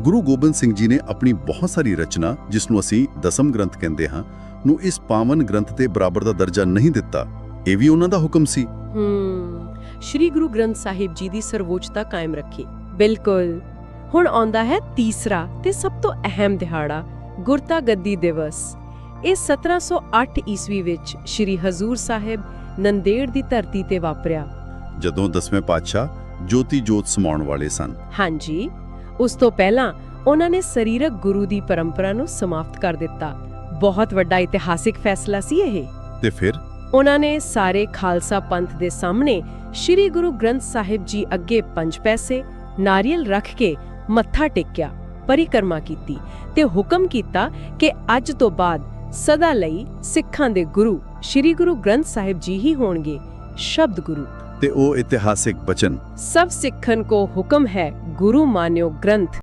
ਗੁਰੂ ਗੋਬਿੰਦ ਸਿੰਘ ਜੀ ਨੇ ਆਪਣੀ ਬਹੁਤ ਸਾਰੀ ਰਚਨਾ ਜਿਸ ਨੂੰ ਅਸੀਂ ਦਸਮ ਗ੍ਰੰਥ ਕਹਿੰਦੇ ਹਾਂ ਨੂੰ ਇਸ ਪਾਵਨ ਗ੍ਰੰਥ ਦੇ ਬਰਾਬਰ ਦਾ ਦਰਜਾ ਨਹੀਂ ਦਿੱਤਾ। ਇਹ ਵੀ ਉਹਨਾਂ ਦਾ ਹੁਕਮ ਸੀ। ਹੂੰ। ਸ਼੍ਰੀ ਗੁਰੂ ਗ੍ਰੰਥ ਸਾਹਿਬ ਜੀ ਦੀ ਸਰਵੋਚਤਾ ਕਾਇਮ ਰੱਖੀ। ਬਿਲਕੁਲ। ਹੁਣ ਆਉਂਦਾ ਹੈ ਤੀਸਰਾ ਤੇ ਸਭ ਤੋਂ ਅਹਿਮ ਦਿਹਾੜਾ ਗੁਰਤਾ ਗੱਦੀ ਦਿਵਸ। ਇਹ 1708 ਈਸਵੀ ਵਿੱਚ ਸ਼੍ਰੀ ਹਜ਼ੂਰ ਸਾਹਿਬ ਨੰਦੇੜ ਦੀ ਧਰਤੀ ਤੇ ਵਾਪਰਿਆ। ਜਦੋਂ ਦਸਵੇਂ ਪਾਤਸ਼ਾਹ ਜੋਤੀ ਜੋਤ ਸਮਾਉਣ ਵਾਲੇ ਸਨ। ਹਾਂਜੀ। ਉਸ ਤੋਂ ਪਹਿਲਾਂ ਉਹਨਾਂ ਨੇ ਸਰੀਰਕ ਗੁਰੂ ਦੀ ਪਰੰਪਰਾ ਨੂੰ ਸਮਾਪਤ ਕਰ ਦਿੱਤਾ। ਬਹੁਤ ਵੱਡਾ ਇਤਿਹਾਸਿਕ ਫੈਸਲਾ ਸੀ ਇਹ। ਤੇ ਫਿਰ? ਉਹਨਾਂ ਨੇ ਸਾਰੇ ਖਾਲਸਾ ਪੰਥ ਦੇ ਸਾਹਮਣੇ ਸ੍ਰੀ ਗੁਰੂ ਗ੍ਰੰਥ ਸਾਹਿਬ ਜੀ ਅੱਗੇ ਪੰਜ ਪੈਸੇ ਨਾਰੀਅਲ ਰੱਖ ਕੇ ਮੱਥਾ ਟੇਕਿਆ ਪਰਿਕਰਮਾ ਕੀਤੀ ਤੇ ਹੁਕਮ ਕੀਤਾ ਕਿ ਅੱਜ ਤੋਂ ਬਾਅਦ ਸਦਾ ਲਈ ਸਿੱਖਾਂ ਦੇ ਗੁਰੂ ਸ੍ਰੀ ਗੁਰੂ ਗ੍ਰੰਥ ਸਾਹਿਬ ਜੀ ਹੀ ਹੋਣਗੇ ਸ਼ਬਦ ਗੁਰੂ। ਤੇ ਉਹ ਇਤਿਹਾਸਿਕ ਬਚਨ? ਸਭ ਸਿੱਖਨ ਕੋ ਹੁਕਮ ਹੈ ਗੁਰੂ ਮਾਨਿਓ ਗ੍ਰੰਥ